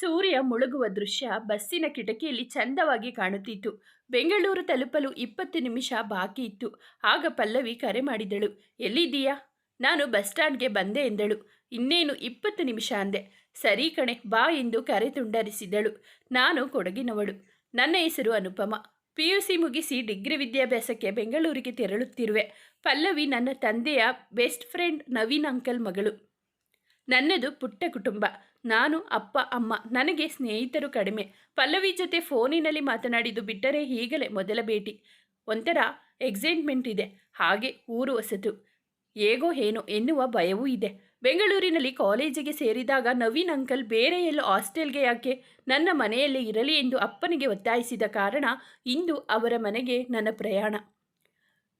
ಸೂರ್ಯ ಮುಳುಗುವ ದೃಶ್ಯ ಬಸ್ಸಿನ ಕಿಟಕಿಯಲ್ಲಿ ಚಂದವಾಗಿ ಕಾಣುತ್ತಿತ್ತು. ಬೆಂಗಳೂರು ತಲುಪಲು ಇಪ್ಪತ್ತು ನಿಮಿಷ ಬಾಕಿ ಇತ್ತು. ಆಗ ಪಲ್ಲವಿ ಕರೆ ಮಾಡಿದಳು, ಎಲ್ಲಿದ್ದೀಯಾ? ನಾನು ಬಸ್ ಸ್ಟ್ಯಾಂಡ್ಗೆ ಬಂದೆ ಎಂದಳು. ಇನ್ನೇನು ಇಪ್ಪತ್ತು ನಿಮಿಷ ಅಂದೆ. ಸರಿ ಕಣೆ, ಬಾ ಎಂದು ಕರೆ ತುಂಡರಿಸಿದಳು. ನಾನು ಕೊಡಗಿನವಳು. ನನ್ನ ಹೆಸರು ಅನುಪಮ. ಪಿ ಯು ಸಿ ಮುಗಿಸಿ ಡಿಗ್ರಿ ವಿದ್ಯಾಭ್ಯಾಸಕ್ಕೆ ಬೆಂಗಳೂರಿಗೆ ತೆರಳುತ್ತಿರುವೆ. ಪಲ್ಲವಿ ನನ್ನ ತಂದೆಯ ಬೆಸ್ಟ್ ಫ್ರೆಂಡ್ ನವೀನ್ ಅಂಕಲ್ ಮಗಳು. ನನ್ನದು ಪುಟ್ಟ ಕುಟುಂಬ. ನಾನು ಅಪ್ಪ, ಅಮ್ಮ, ನನಗೆ ಸ್ನೇಹಿತರು ಕಡಿಮೆ. ಪಲ್ಲವಿ ಜೊತೆ ಫೋನಿನಲ್ಲಿ ಮಾತನಾಡಿದ್ದು ಬಿಟ್ಟರೆ ಈಗಲೇ ಮೊದಲ ಭೇಟಿ. ಒಂಥರ ಎಕ್ಸೈಟ್ಮೆಂಟ್ ಇದೆ. ಹಾಗೆ ಊರು ಹೊಸತು ಹೇಗೋ ಏನೋ ಎನ್ನುವ ಭಯವೂ ಇದೆ. ಬೆಂಗಳೂರಿನಲ್ಲಿ ಕಾಲೇಜಿಗೆ ಸೇರಿದಾಗ ನವೀನ್ ಅಂಕಲ್ ಬೇರೆ ಎಲ್ಲೋ ಹಾಸ್ಟೆಲ್ಗೆ ಯಾಕೆ ನನ್ನ ಮನೆಯಲ್ಲೇ ಇರಲಿ ಎಂದು ಅಪ್ಪನಿಗೆ ಒತ್ತಾಯಿಸಿದ ಕಾರಣ ಇಂದು ಅವರ ಮನೆಗೆ ನನ್ನ ಪ್ರಯಾಣ.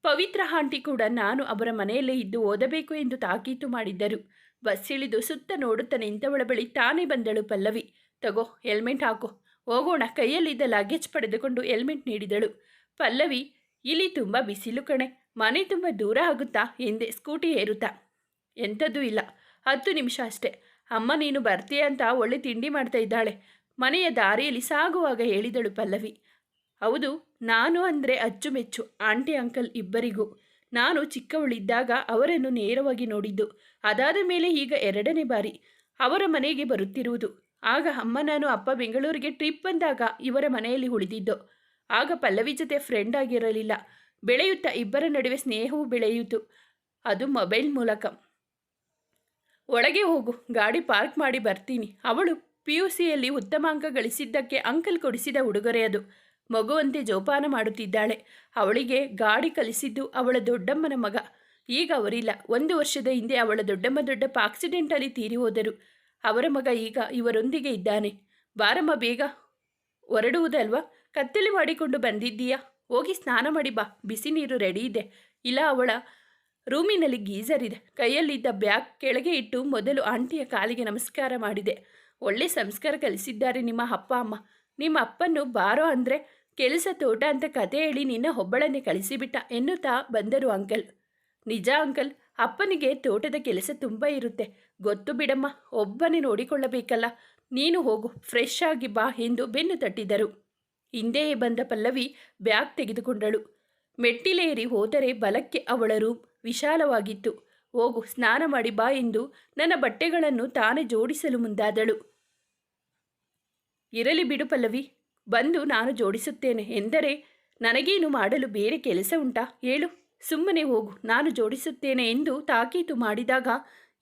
ಪವಿತ್ರ ಆಂಟಿ ಕೂಡ ನಾನು ಅವರ ಮನೆಯಲ್ಲೇ ಇದ್ದು ಓದಬೇಕು ಎಂದು ತಾಕೀತು ಮಾಡಿದ್ದರು. ಬಸ್ ಇಳಿದು ಸುತ್ತ ನೋಡುತ್ತಾನೆ ಇಂಥವಳ ಬಳಿ ತಾನೇ ಬಂದಳು ಪಲ್ಲವಿ. ತಗೋ, ಹೆಲ್ಮೆಟ್ ಹಾಕು. ಹೋಗೋಣ. ಕೈಯಲ್ಲಿದ್ದ ಲಗೇಜ್ ಪಡೆದುಕೊಂಡು ಹೆಲ್ಮೆಟ್ ನೀಡಿದಳು. ಪಲ್ಲವಿ, ಇಲ್ಲಿ ತುಂಬ ಬಿಸಿಲು ಕಣೆ. ಮನೆ ತುಂಬ ದೂರ ಆಗುತ್ತಾ? ಎಂದೆ ಸ್ಕೂಟಿ ಏರುತ್ತಾ. ಎಂಥದ್ದು ಇಲ್ಲ. ಹತ್ತು ನಿಮಿಷ ಅಷ್ಟೇ. ಅಮ್ಮ, ನೀನು ಬರ್ತೀಯ ಅಂತ ಒಳ್ಳೆ ತಿಂಡಿ ಮಾಡ್ತಾ ಇದ್ದಾಳೆ. ಮನೆಯ ದಾರಿಯಲ್ಲಿ ಸಾಗುವಾಗ ಹೇಳಿದಳು ಪಲ್ಲವಿ. ಹೌದು, ನಾನು ಅಂದರೆ ಅಚ್ಚುಮೆಚ್ಚು. ಆಂಟಿ, ಅಂಕಲ್ ಇಬ್ಬರಿಗೂ. ನಾನು ಚಿಕ್ಕವಳಿದ್ದಾಗ ಅವರನ್ನು ನೇರವಾಗಿ ನೋಡಿದ್ದು. ಅದಾದ ಮೇಲೆ ಈಗ ಎರಡನೇ ಬಾರಿ. ಅವರ ಮನೆಗೆ ಬರುತ್ತಿರುವುದು. ಆಗ ಅಮ್ಮ ನಾನು ಅಪ್ಪ ಬೆಂಗಳೂರಿಗೆ ಟ್ರಿಪ್ ಬಂದಾಗ ಇವರ ಮನೆಯಲ್ಲಿ ಉಳಿದಿದ್ದು. ಆಗ ಪಲ್ಲವಿ ಜೊತೆ ಫ್ರೆಂಡ್ ಆಗಿರಲಿಲ್ಲ. ಬೆಳೆಯುತ್ತಾ ಇಬ್ಬರ ನಡುವೆ ಸ್ನೇಹವು ಬೆಳೆಯಿತು. ಅದು ಮೊಬೈಲ್ ಮೂಲಕ. ಒಳಗೆ ಹೋಗು. ಗಾಡಿ ಪಾರ್ಕ್ ಮಾಡಿ ಬರ್ತೀನಿ. ಅವಳು ಪಿ ಯು ಸಿಯಲ್ಲಿ ಉತ್ತಮ ಅಂಕ ಗಳಿಸಿದ್ದಕ್ಕೆ ಅಂಕಲ್ ಕೊಡಿಸಿದ ಉಡುಗೊರೆ ಅದು. ಮಗುವಂತೆ ಜೋಪಾನ ಮಾಡುತ್ತಿದ್ದಾಳೆ. ಅವಳಿಗೆ ಗಾಡಿ ಕಲಿಸಿದ್ದು ಅವಳ ದೊಡ್ಡಮ್ಮನ ಮಗ. ಈಗ ಅವರಿಲ್ಲ. ಒಂದು ವರ್ಷದ ಹಿಂದೆ ಅವಳ ದೊಡ್ಡಮ್ಮ ದೊಡ್ಡಪ್ಪ ಆಕ್ಸಿಡೆಂಟಲ್ಲಿ ತೀರಿ ಹೋದರು. ಅವರ ಮಗ ಈಗ ಇವರೊಂದಿಗೆ ಇದ್ದಾನೆ. ಬಾರಮ್ಮ, ಬೇಗ. ಹೊರಡುವುದಲ್ವಾ? ಕತ್ತಲೆ ಮಾಡಿಕೊಂಡು ಬಂದಿದ್ದೀಯಾ? ಹೋಗಿ ಸ್ನಾನ ಮಾಡಿ ಬಾ. ಬಿಸಿ ನೀರು ರೆಡಿ ಇದೆ. ಇಲ್ಲ, ಅವಳ ರೂಮಿನಲ್ಲಿ ಗೀಸರ್ ಇದೆ. ಕೈಯಲ್ಲಿದ್ದ ಬ್ಯಾಗ್ ಕೆಳಗೆ ಇಟ್ಟು ಮೊದಲು ಆಂಟಿಯ ಕಾಲಿಗೆ ನಮಸ್ಕಾರ ಮಾಡಿದೆ. ಒಳ್ಳೆ ಸಂಸ್ಕಾರ ಕಲಿಸಿದ್ದಾರೆ ನಿಮ್ಮ ಅಪ್ಪ, ಅಮ್ಮ. ನಿಮ್ಮ ಅಪ್ಪನ್ನು ಬಾರೋ ಅಂದರೆ ಕೆಲಸ ತೋಟ ಅಂತ ಕತೆ ಹೇಳಿ ನಿನ್ನ ಒಬ್ಬಳನ್ನೇ ಕಳಿಸಿಬಿಟ್ಟ, ಎನ್ನುತ್ತಾ ಬಂದರು ಅಂಕಲ್. ನಿಜ ಅಂಕಲ್, ಅಪ್ಪನಿಗೆ ತೋಟದ ಕೆಲಸ ತುಂಬ ಇರುತ್ತೆ. ಗೊತ್ತು ಬಿಡಮ್ಮ, ಒಬ್ಬನೇ ನೋಡಿಕೊಳ್ಳಬೇಕಲ್ಲ. ನೀನು ಹೋಗು, ಫ್ರೆಶ್ ಆಗಿ ಬಾ, ಎಂದು ಬೆನ್ನು ತಟ್ಟಿದರು. ಹಿಂದೆಯೇ ಬಂದ ಪಲ್ಲವಿ ಬ್ಯಾಗ್ ತೆಗೆದುಕೊಂಡಳು. ಮೆಟ್ಟಿಲೇರಿ ಹೋದರೆ ಬಲಕ್ಕೆ ಅವಳ ರೂಮ್ ವಿಶಾಲವಾಗಿತ್ತು. ಹೋಗು, ಸ್ನಾನ ಮಾಡಿ ಬಾ, ಎಂದು ನನ್ನ ಬಟ್ಟೆಗಳನ್ನು ತಾನೇ ಜೋಡಿಸಲು ಮುಂದಾದಳು. ಇರಲಿ ಬಿಡು ಪಲ್ಲವಿ ಬಂದು ನಾನು ಜೋಡಿಸುತ್ತೇನೆ ಎಂದರೆ ನನಗೇನು ಮಾಡಲು ಬೇರೆ ಕೆಲಸ ಉಂಟಾ? ಹೇಳು. ಸುಮ್ಮನೆ ಹೋಗು. ನಾನು ಜೋಡಿಸುತ್ತೇನೆ ಎಂದು ತಾಕೀತು ಮಾಡಿದಾಗ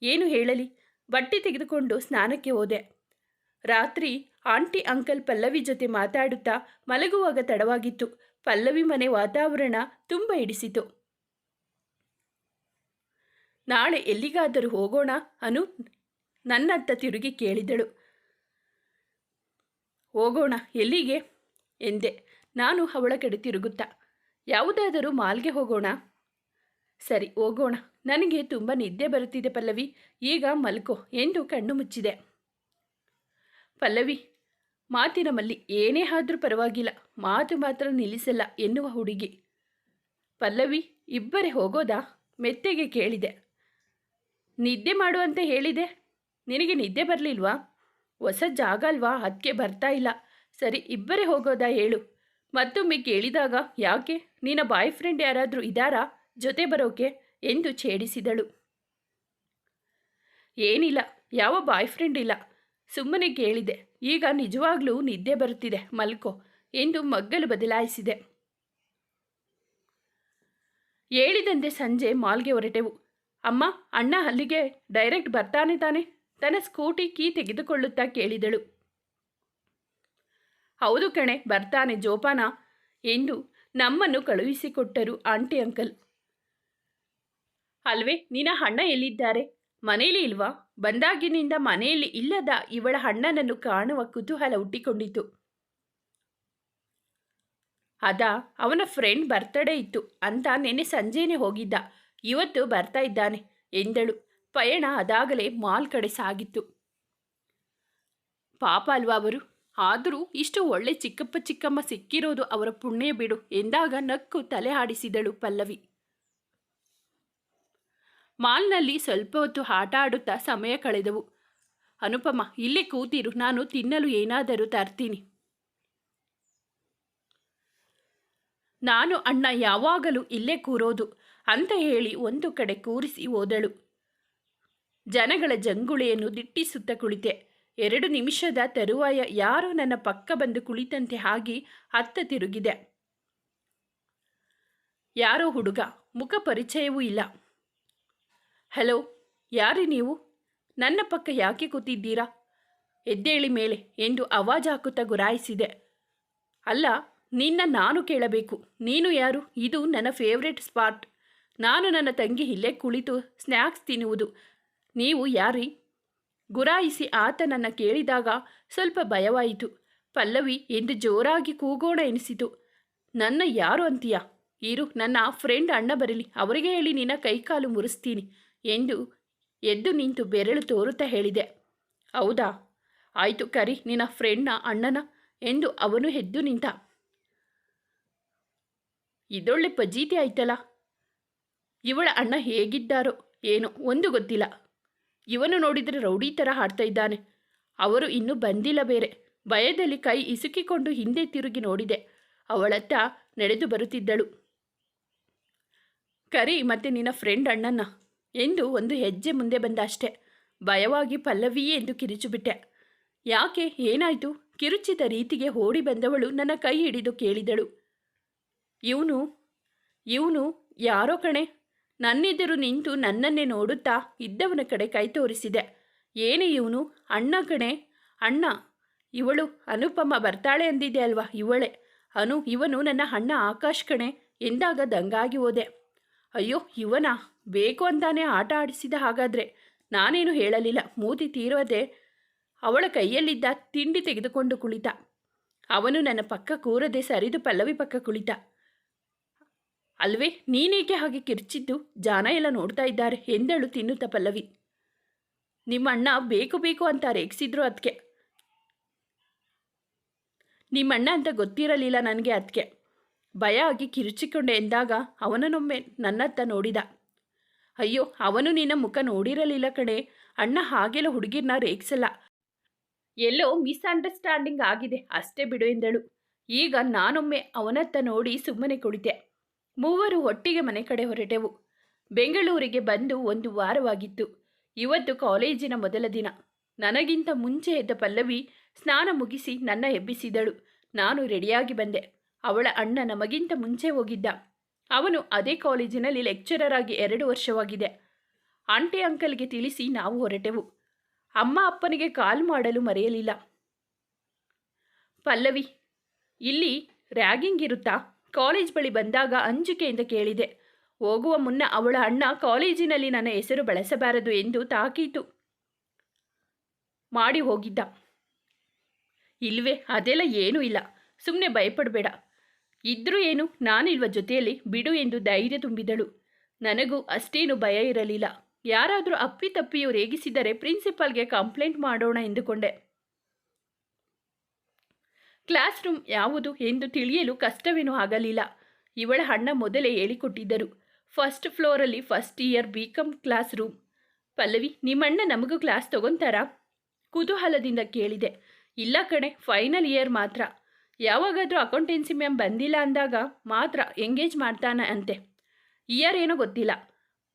ಏನು ಹೇಳಲಿ? ಬಟ್ಟೆ ತೆಗೆದುಕೊಂಡು ಸ್ನಾನಕ್ಕೆ ಹೋದೆ. ರಾತ್ರಿ ಆಂಟಿ, ಅಂಕಲ್ ಪಲ್ಲವಿ ಜೊತೆ ಮಾತಾಡುತ್ತಾ ಮಲಗುವಾಗ ತಡವಾಗಿತ್ತು. ಪಲ್ಲವಿ ಮನೆ ವಾತಾವರಣ ತುಂಬ ಹಿಡಿಸಿತು. ನಾಳೆ ಎಲ್ಲಿಗಾದರೂ ಹೋಗೋಣ ಅನು ನನ್ನತ್ತ ತಿರುಗಿ ಕೇಳಿದಳು. ಹೋಗೋಣ, ಎಲ್ಲಿಗೆ? ಎಂದೆ. ನಾನು ಅವಳ ಕಡೆ ತಿರುಗುತ್ತಾ. ಯಾವುದಾದರೂ ಮಾಲ್ಗೆ ಹೋಗೋಣ? ಸರಿ, ಹೋಗೋಣ. ನನಗೆ ತುಂಬ ನಿದ್ದೆ ಬರುತ್ತಿದೆ ಪಲ್ಲವಿ. ಈಗ ಮಲ್ಕೋ ಎಂದು ಕಣ್ಣು ಮುಚ್ಚಿದೆ. ಪಲ್ಲವಿ, ಮಾತಿನ ಮಲ್ಲಿ ಏನೇ ಆದರೂ ಪರವಾಗಿಲ್ಲ. ಮಾತು ಮಾತ್ರ ನಿಲ್ಲಿಸಲ್ಲ ಎನ್ನುವ ಹುಡುಗಿ. ಪಲ್ಲವಿ, ಇಬ್ಬರೇ ಹೋಗೋದಾ? ಮೆತ್ತೆಗೆ ಕೇಳಿದೆ. ನಿದ್ದೆ ಮಾಡುವಂತೆ ಹೇಳಿದೆ. ನಿನಗೆ ನಿದ್ದೆ ಬರಲಿಲ್ವಾ? ಹೊಸ ಜಾಗ ಅಲ್ವಾ? ಅದಕ್ಕೆ ಬರ್ತಾ ಇಲ್ಲ. ಸರಿ, ಇಬ್ಬರೇ ಹೋಗೋದಾ ಹೇಳು? ಮತ್ತೊಮ್ಮೆ ಕೇಳಿದಾಗ, ಯಾಕೆ? ನಿನ್ನ ಬಾಯ್ ಫ್ರೆಂಡ್ ಯಾರಾದರೂ ಇದ್ದಾರಾ ಜೊತೆ ಬರೋಕೆ? ಎಂದು ಛೇಡಿಸಿದಳು. ಏನಿಲ್ಲ, ಯಾವ ಬಾಯ್ ಫ್ರೆಂಡ್ ಇಲ್ಲ. ಸುಮ್ಮನೆ ಕೇಳಿದೆ. ಈಗ ನಿಜವಾಗ್ಲೂ ನಿದ್ದೆ ಬರುತ್ತಿದೆ, ಮಲ್ಕೋ ಎಂದು ಮಗ್ಗಲು ಬದಲಾಯಿಸಿದೆ. ಹೇಳಿದಂತೆ ಸಂಜೆ ಮಾಲ್ಗೆ ಹೊರಟೆವು. ಅಮ್ಮ, ಅಣ್ಣ ಅಲ್ಲಿಗೆ ಡೈರೆಕ್ಟ್ ಬರ್ತಾನೆ ತಾನೆ? ತನ್ನ ಸ್ಕೂಟಿ ಕೀ ತೆಗೆದುಕೊಳ್ಳುತ್ತಾ ಕೇಳಿದಳು. ಹೌದು ಕಣೆ, ಬರ್ತಾನೆ ಜೋಪಾನ. ಎಂದು ನಮ್ಮನ್ನು ಕಳುಹಿಸಿಕೊಟ್ಟರು ಆಂಟಿ ಅಂಕಲ್. ಅಲ್ವೇ ನಿನ್ನ ಅಣ್ಣ ಎಲ್ಲಿದ್ದಾರೆ? ಮನೆಯಲ್ಲಿ ಇಲ್ವಾ? ಬಂದಾಗಿನಿಂದ ಮನೆಯಲ್ಲಿ ಇಲ್ಲದ ಇವಳ ಅಣ್ಣನನ್ನು ಕಾಣುವ ಕುತೂಹಲ ಹುಟ್ಟಿಕೊಂಡಿತು. ಅದ, ಅವನ ಫ್ರೆಂಡ್ ಬರ್ತಡೇ ಇತ್ತು ಅಂತ ನೆನ್ನೆ ಸಂಜೆನೇ ಹೋಗಿದ್ದ. ಇವತ್ತು ಬರ್ತಾ ಇದ್ದಾನೆ, ಎಂದಳು. ಪಯಣ ಅದಾಗಲೇ ಮಾಲ್ ಕಡೆ ಸಾಗಿತ್ತು. ಪಾಪ ಅಲ್ವಾ ಅವರು? ಆದರೂ ಇಷ್ಟು ಒಳ್ಳೆ ಚಿಕ್ಕಪ್ಪ ಚಿಕ್ಕಮ್ಮ ಸಿಕ್ಕಿರೋದು ಅವರ ಪುಣ್ಯ ಬಿಡು ಎಂದಾಗ ನಕ್ಕು ತಲೆ ಆಡಿಸಿದಳು ಪಲ್ಲವಿ. ಮಾಲ್ನಲ್ಲಿ ಸ್ವಲ್ಪ ಹೊತ್ತು ಆಟ ಆಡುತ್ತಾ ಸಮಯ ಕಳೆದವು. ಅನುಪಮ, ಇಲ್ಲೇ ಕೂತಿರು, ನಾನು ತಿನ್ನಲು ಏನಾದರೂ ತರ್ತೀನಿ. ನಾನು ಅಣ್ಣ ಯಾವಾಗಲೂ ಇಲ್ಲೇ ಕೂರೋದು ಅಂತ ಹೇಳಿ ಒಂದು ಕಡೆ ಕೂರಿಸಿ ಹೋದಳು. ಜನಗಳ ಜಂಗುಳಿಯನ್ನು ದಿಟ್ಟಿಸುತ್ತ ಕುಳಿತೆ. ಎರಡು ನಿಮಿಷದ ತರುವಾಯ ಯಾರೋ ನನ್ನ ಪಕ್ಕ ಬಂದು ಕುಳಿತಂತೆ ಆಗಿ ಹತ್ತ ತಿರುಗಿದೆ. ಯಾರೋ ಹುಡುಗ, ಮುಖ ಪರಿಚಯವೂ ಇಲ್ಲ. ಹಲೋ, ಯಾರು ನೀವು? ನನ್ನ ಪಕ್ಕ ಯಾಕೆ ಕೂತಿದ್ದೀರಾ? ಎದ್ದೇಳಿ ಮೇಲೆ ಎಂದು ಅವಾಜ್ ಹಾಕುತ್ತಾ ಗುರಾಯಿಸಿದೆ. ಅಲ್ಲ, ನಿನ್ನ ನಾನು ಕೇಳಬೇಕು. ನೀನು ಯಾರು? ಇದು ನನ್ನ ಫೇವ್ರೆಟ್ ಸ್ಪಾಟ್. ನಾನು ನನ್ನ ತಂಗಿ ಇಲ್ಲೇ ಕುಳಿತು ಸ್ನ್ಯಾಕ್ಸ್ ತಿನ್ನುವುದು. ನೀವು ಯಾರಿ? ಗುರಾಯಿಸಿ ಆತ ನನ್ನ ಕೇಳಿದಾಗ ಸ್ವಲ್ಪ ಭಯವಾಯಿತು. ಪಲ್ಲವಿ ಎಂದು ಜೋರಾಗಿ ಕೂಗೋಣ ಎನಿಸಿತು. ನನ್ನ ಯಾರು ಅಂತೀಯ? ಇರು, ನನ್ನ ಫ್ರೆಂಡ್ ಅಣ್ಣ ಬರಲಿ. ಅವರಿಗೆ ಹೇಳಿ ನಿನ್ನ ಕೈಕಾಲು ಮುರಿಸ್ತೀನಿ ಎಂದು ಎದ್ದು ನಿಂತು ಬೆರಳು ತೋರುತ್ತಾ ಹೇಳಿದೆ. ಹೌದಾ? ಆಯಿತು ಕರಿ, ನಿನ್ನ ಫ್ರೆಂಡ್ನ ಅಣ್ಣನ ಎಂದು ಅವನು ಎದ್ದು ನಿಂತ. ಇದೊಳ್ಳೆ ಪಜೀತಿ ಆಯ್ತಲ್ಲ? ಇವಳ ಅಣ್ಣ ಹೇಗಿದ್ದಾರೋ ಏನೋ ಒಂದು ಗೊತ್ತಿಲ್ಲ. ಇವನು ನೋಡಿದರೆ ರೌಡಿ ಥರ ಹಾಡ್ತಾ ಇದ್ದಾನೆ. ಅವರು ಇನ್ನೂ ಬಂದಿಲ್ಲ ಬೇರೆ. ಭಯದಲ್ಲಿ ಕೈ ಇಸುಕಿಕೊಂಡು ಹಿಂದೆ ತಿರುಗಿ ನೋಡಿದೆ. ಅವಳತ್ತ ನಡೆದು ಬರುತ್ತಿದ್ದಳು. ಕರಿ, ಮತ್ತೆ ನಿನ್ನ ಫ್ರೆಂಡ್ ಅಣ್ಣನ್ನ. ಎಂದು ಒಂದು ಹೆಜ್ಜೆ ಮುಂದೆ ಬಂದ ಅಷ್ಟೆ. ಭಯವಾಗಿ ಪಲ್ಲವಿಯೇ ಎಂದು ಕಿರಿಚುಬಿಟ್ಟೆ ಯಾಕೆ? ಏನಾಯಿತು? ಕಿರುಚಿದ ರೀತಿಗೆ ಓಡಿ ಬಂದವಳು ನನ್ನ ಕೈ ಹಿಡಿದು ಕೇಳಿದಳು. ಇವನು ಇವನು ಯಾರೋ ಕಣೆ. ನನ್ನೆದುರು ನಿಂತು ನನ್ನನ್ನೇ ನೋಡುತ್ತಾ ಇದ್ದವನ ಕಡೆ ಕೈ ತೋರಿಸಿದೆ. ಏನೇ ಇವನು? ಅಣ್ಣ ಕಣೆ. ಅಣ್ಣ, ಇವಳು ಅನುಪಮ ಬರ್ತಾಳೆ ಅಂದಿದೆ ಅಲ್ವಾ ಇವಳೆ? ಅನು, ಇವನು ನನ್ನ ಅಣ್ಣ ಆಕಾಶ್ ಕಣೆ ಎಂದಾಗ ದಂಗಾಗಿ ಹೋದೆ. ಅಯ್ಯೋ, ಇವನ? ಬೇಕು ಅಂತಾನೆ ಆಟ ಆಡಿಸಿದ ಹಾಗಾದರೆ ನಾನೇನು ಹೇಳಲಿಲ್ಲ. ಮೂತಿ ತೀರೋದೆ ಅವಳ ಕೈಯಲ್ಲಿದ್ದ ತಿಂಡಿ ತೆಗೆದುಕೊಂಡು ಕುಳಿತ. ಅವನು ನನ್ನ ಪಕ್ಕ ಕೂರದೆ ಸರಿದು ಪಲ್ಲವಿ ಪಕ್ಕ ಕುಳಿತ. ಅಲ್ವೇ, ನೀನೇಕೆ ಹಾಗೆ ಕಿರ್ಚಿದ್ದು? ಜಾನ ಎಲ್ಲ ನೋಡ್ತಾ ಇದ್ದಾರೆ, ಎಂದಳು ತಿನ್ನುತ್ತ ಪಲ್ಲವಿ. ನಿಮ್ಮ ಅಣ್ಣ ಬೇಕು ಬೇಕು ಅಂತ ರೇಗಿಸಿದ್ರು ಅದಕ್ಕೆ ನಿಮ್ಮಣ್ಣ ಅಂತ ಗೊತ್ತಿರಲಿಲ್ಲ ನನಗೆ ಅದಕ್ಕೆ ಭಯ ಆಗಿ ಕಿರುಚಿಕೊಂಡೆ ಎಂದಾಗ ಅವನನ್ನೊಮ್ಮೆ ನನ್ನತ್ತ ನೋಡಿದ. ಅಯ್ಯೋ, ಅವನು ನಿನ್ನ ಮುಖ ನೋಡಿರಲಿಲ್ಲ ಕಣೆ, ಅಣ್ಣ ಹಾಗೆಲ್ಲ ಹುಡುಗಿರ್ನ ರೇಗಿಸಲ್ಲ. ಎಲ್ಲೋ ಮಿಸ್ಅಂಡರ್ಸ್ಟ್ಯಾಂಡಿಂಗ್ ಆಗಿದೆ ಅಷ್ಟೇ ಬಿಡು ಎಂದಳು. ಈಗ ನಾನೊಮ್ಮೆ ಅವನತ್ತ ನೋಡಿ ಸುಮ್ಮನೆ ಕುಳಿತೆ. ಮೂವರು ಒಟ್ಟಿಗೆ ಮನೆ ಕಡೆ ಹೊರಟೆವು. ಬೆಂಗಳೂರಿಗೆ ಬಂದು ಒಂದು ವಾರವಾಗಿತ್ತು. ಇವತ್ತು ಕಾಲೇಜಿನ ಮೊದಲ ದಿನ. ನನಗಿಂತ ಮುಂಚೆ ಎದ್ದ ಪಲ್ಲವಿ ಸ್ನಾನ ಮುಗಿಸಿ ನನ್ನ ಎಬ್ಬಿಸಿದಳು. ನಾನು ರೆಡಿಯಾಗಿ ಬಂದೆ. ಅವಳ ಅಣ್ಣ ನಮಗಿಂತ ಮುಂಚೆ ಹೋಗಿದ್ದ. ಅವನು ಅದೇ ಕಾಲೇಜಿನಲ್ಲಿ ಲೆಕ್ಚರರ್ ಆಗಿ ಎರಡು ವರ್ಷವಾಗಿದೆ. ಆಂಟಿ ಅಂಕಲ್ಗೆ ತಿಳಿಸಿ ನಾವು ಹೊರಟೆವು. ಅಮ್ಮ ಅಪ್ಪನಿಗೆ ಕಾಲ್ ಮಾಡಲು ಮರೆಯಲಿಲ್ಲ. ಪಲ್ಲವಿ, ಇಲ್ಲಿ ರ್ಯಾಗಿಂಗ್ ಇರುತ್ತಾ? ಕಾಲೇಜ್ ಬಳಿ ಬಂದಾಗ ಅಂಜಿಕೆಯಿಂದ ಕೇಳಿದೆ. ಹೋಗುವ ಮುನ್ನ ಅವಳ ಅಣ್ಣ ಕಾಲೇಜಿನಲ್ಲಿ ನನ್ನ ಹೆಸರು ಬಳಸಬಾರದು ಎಂದು ತಾಕೀತು. ಮಾಡಿ ಹೋಗಿದ್ದ. ಇಲ್ವೇ, ಅದೆಲ್ಲ ಏನೂ ಇಲ್ಲ. ಸುಮ್ಮನೆ ಭಯಪಡಬೇಡ. ಇದ್ರೂ ಏನು, ನಾನಿಲ್ವ ಜೊತೆಯಲ್ಲಿ, ಬಿಡು ಎಂದು ಧೈರ್ಯ ತುಂಬಿದಳು. ನನಗೂ ಅಷ್ಟೇನು ಭಯ ಇರಲಿಲ್ಲ. ಯಾರಾದರೂ ಅಪ್ಪಿತಪ್ಪಿಯು ರೇಗಿಸಿದರೆ ಪ್ರಿನ್ಸಿಪಾಲ್ಗೆ ಕಂಪ್ಲೇಂಟ್ ಮಾಡೋಣ ಎಂದುಕೊಂಡೆ. ಕ್ಲಾಸ್ ರೂಮ್ ಯಾವುದು ಎಂದು ತಿಳಿಯಲು ಕಷ್ಟವೇನೂ ಆಗಲಿಲ್ಲ. ಇವಳ ಅಣ್ಣ ಮೊದಲೇ ಹೇಳಿಕೊಟ್ಟಿದ್ದರು. First ಫ್ಲೋರಲ್ಲಿ first year B com class room Pallavi ನಿಮ್ಮಣ್ಣ ನಮಗೂ ಕ್ಲಾಸ್ ತಗೊಂತಾರಾ? ಕುತೂಹಲದಿಂದ ಕೇಳಿದೆ. ಇಲ್ಲ ಕಣೆ ಫೈನಲ್ ಇಯರ್ ಮಾತ್ರ. ಯಾವಾಗಾದರೂ ಅಕೌಂಟೆನ್ಸಿ ಮ್ಯಾಮ್ ಬಂದಿಲ್ಲ ಅಂದಾಗ ಮಾತ್ರ ಎಂಗೇಜ್ ಮಾಡ್ತಾನೆ ಅಂತೆ. ಇಯರ್ ಏನೋ ಗೊತ್ತಿಲ್ಲ.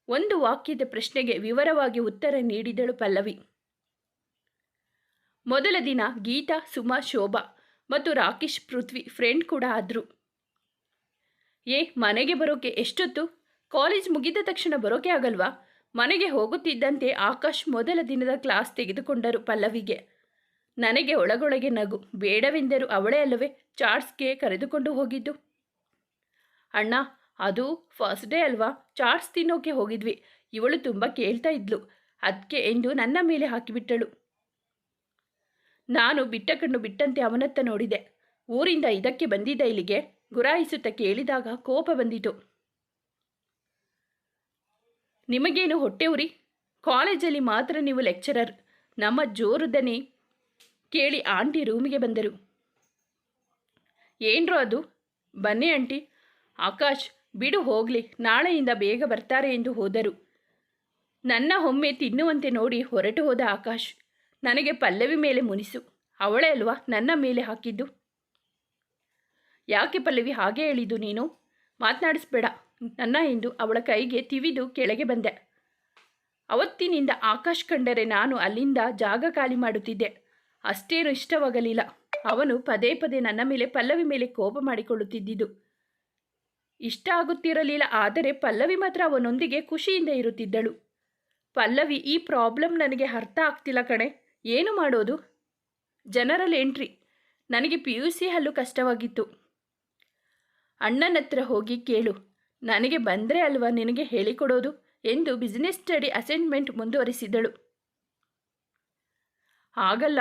ಒಂದು ವಾಕ್ಯದ ಪ್ರಶ್ನೆಗೆ ವಿವರವಾಗಿ ಉತ್ತರ ನೀಡಿದಳು ಪಲ್ಲವಿ. ಮೊದಲ ದಿನ ಗೀತಾ, ಸುಮಾ ಶೋಭಾ. ಮತ್ತು ರಾಕೇಶ್ ಪೃಥ್ವಿ ಫ್ರೆಂಡ್ ಕೂಡ ಆದರು. ಏ, ಮನೆಗೆ ಬರೋಕೆ ಎಷ್ಟೊತ್ತು? ಕಾಲೇಜ್ ಮುಗಿದ ತಕ್ಷಣ ಬರೋಕೆ ಆಗಲ್ವಾ? ಮನೆಗೆ ಹೋಗುತ್ತಿದ್ದಂತೆ ಆಕಾಶ್ ಮೊದಲ ದಿನದ ಕ್ಲಾಸ್ ತೆಗೆದುಕೊಂಡರು ಪಲ್ಲವಿಗೆ. ನನಗೆ ಒಳಗೊಳಗೆ ನಗು, ಬೇಡವೆಂದರು ಅವಳೇ ಅಲ್ಲವೇ ಚಾರ್ಟ್ಸ್ಗೆ ಕರೆದುಕೊಂಡು ಹೋಗಿದ್ದು. ಅಣ್ಣ, ಅದು ಫಸ್ಟ್ ಡೇ ಅಲ್ವಾ? ಚಾಟ್ಸ್ ತಿನ್ನೋಕೆ ಹೋಗಿದ್ವಿ. ಇವಳು ತುಂಬ ಕೇಳ್ತಾ ಇದ್ಲು. ಅದಕ್ಕೆ ಎಂದು ನನ್ನ ಮೇಲೆ ಹಾಕಿಬಿಟ್ಟಳು. ನಾನು ಬಿಟ್ಟ ಕಣ್ಣು ಬಿಟ್ಟಂತೆ ಅವನತ್ತ ನೋಡಿದೆ. ಊರಿಂದ ಇದಕ್ಕೆ ಬಂದಿದ್ದ ಇಲ್ಲಿಗೆ ಗುರಾಯಿಸುತ್ತ ಕೇಳಿದಾಗ ಕೋಪ ಬಂದಿತು. ನಿಮಗೇನು ಹೊಟ್ಟೆ ಉರಿ? ಕಾಲೇಜಲ್ಲಿ ಮಾತ್ರ ನೀವು ಲೆಕ್ಚರರ್. ನಮ್ಮ ಜೋರುದನೆ ಕೇಳಿ ಆಂಟಿ ರೂಮಿಗೆ ಬಂದರು. ಏನ್ರೋ ಅದು? ಬನ್ನಿ ಆಂಟಿ. ಆಕಾಶ್, ಬಿಡು ಹೋಗಲಿ. ನಾಳೆಯಿಂದ ಬೇಗ ಬರ್ತಾರೆ ಎಂದು ಹೋದರು. ನನ್ನ ಒಮ್ಮೆ ತಿನ್ನುವಂತೆ ನೋಡಿ ಹೊರಟು ಹೋದ ಆಕಾಶ್. ನನಗೆ ಪಲ್ಲವಿ ಮೇಲೆ ಮುನಿಸು. ಅವಳೇ ಅಲ್ವಾ ನನ್ನ ಮೇಲೆ ಹಾಕಿದ್ದು? ಯಾಕೆ ಪಲ್ಲವಿ ಹಾಗೆ ಹೇಳಿದ್ದು ನೀನು? ಮಾತನಾಡಿಸ್ಬೇಡ. ನನ್ನ ಎಂದು ಅವಳ ಕೈಗೆ ತಿವಿದು ಕೆಳಗೆ ಬಂದೆ. ಅವತ್ತಿನಿಂದ ಆಕಾಶ್ ಕಂಡರೆ ನಾನು ಅಲ್ಲಿಂದ ಜಾಗ ಖಾಲಿ ಮಾಡುತ್ತಿದ್ದೆ. ಅಷ್ಟೇನು ಇಷ್ಟವಾಗಲಿಲ್ಲ. ಅವನು ಪದೇ ಪದೇ ನನ್ನ ಮೇಲೆ ಪಲ್ಲವಿ ಮೇಲೆ ಕೋಪ ಮಾಡಿಕೊಳ್ಳುತ್ತಿದ್ದಿದ್ದು. ಇಷ್ಟ ಆಗುತ್ತಿರಲಿಲ್ಲ ಆದರೆ ಪಲ್ಲವಿ ಮಾತ್ರ ಅವನೊಂದಿಗೆ ಖುಷಿಯಿಂದ ಇರುತ್ತಿದ್ದಳು. ಪಲ್ಲವಿ, ಈ ಪ್ರಾಬ್ಲಮ್ ನನಗೆ ಅರ್ಥ ಆಗ್ತಿಲ್ಲ ಕಣೆ. ಏನು ಮಾಡೋದು? General entry. ನನಗೆ ಪಿ ಯು ಸಿ ಹಲ್ಲು ಕಷ್ಟವಾಗಿತ್ತು. ಅಣ್ಣನ ಹತ್ರ ಹೋಗಿ ಕೇಳು. ನನಗೆ ಬಂದರೆ ಅಲ್ವಾ ನಿನಗೆ ಹೇಳಿಕೊಡೋದು? ಎಂದು ಬಿಸಿನೆಸ್ ಸ್ಟಡಿ ಅಸೈನ್ಮೆಂಟ್ ಮುಂದುವರಿಸಿದಳು. ಆಗಲ್ಲ.